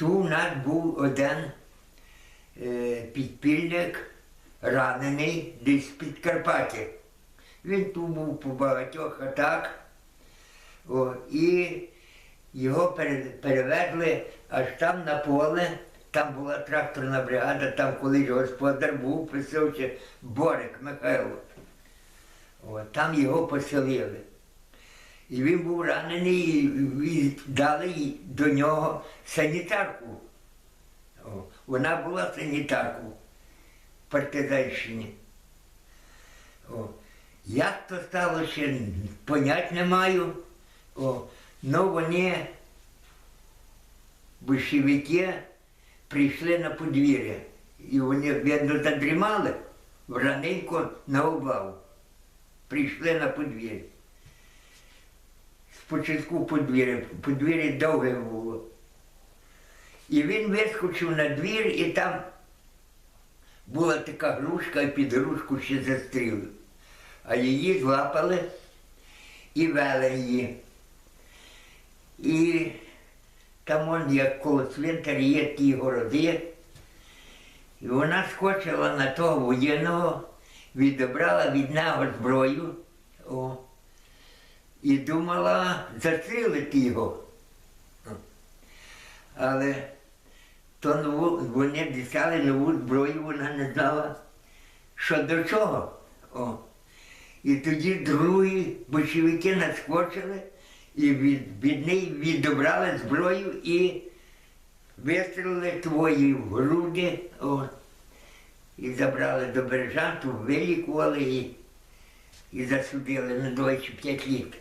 Ту у нас був один підпільник, ранений десь з Підкарпаття. Він тут був по багатьох атак. І його перевезли аж там на поле. Там була тракторна бригада, там колись господар був, писавчи Борик Михайло. Там його поселили. І він був ранений, і, дали до нього санітарку. Вона була санітаркою в партизанщині. Як то стало ще понять не маю. О, ну вони, большевики, прийшли на подвір'я. І вони, видно, задрімали раненько на обвал. Прийшли на подвір'я. Спочатку подвір'я, подвір'я довге було. І він вискочив на двір, і там була така грушка, і під грушку ще застріли. А її злапали і вели її. І там он, як коло цвинтаря є ті городи. І вона скочила на того воєнного, відібрала від нього зброю о, і думала застрілити його. Але то нову, вони дістали нову зброю, вона не знала, що до чого. О. І тоді другі большевики наскочили і від, від неї відібрали зброю і вистрілили твої в груди. О. І забрали до Бережанту, вилікували і, і засудили на 25 літ.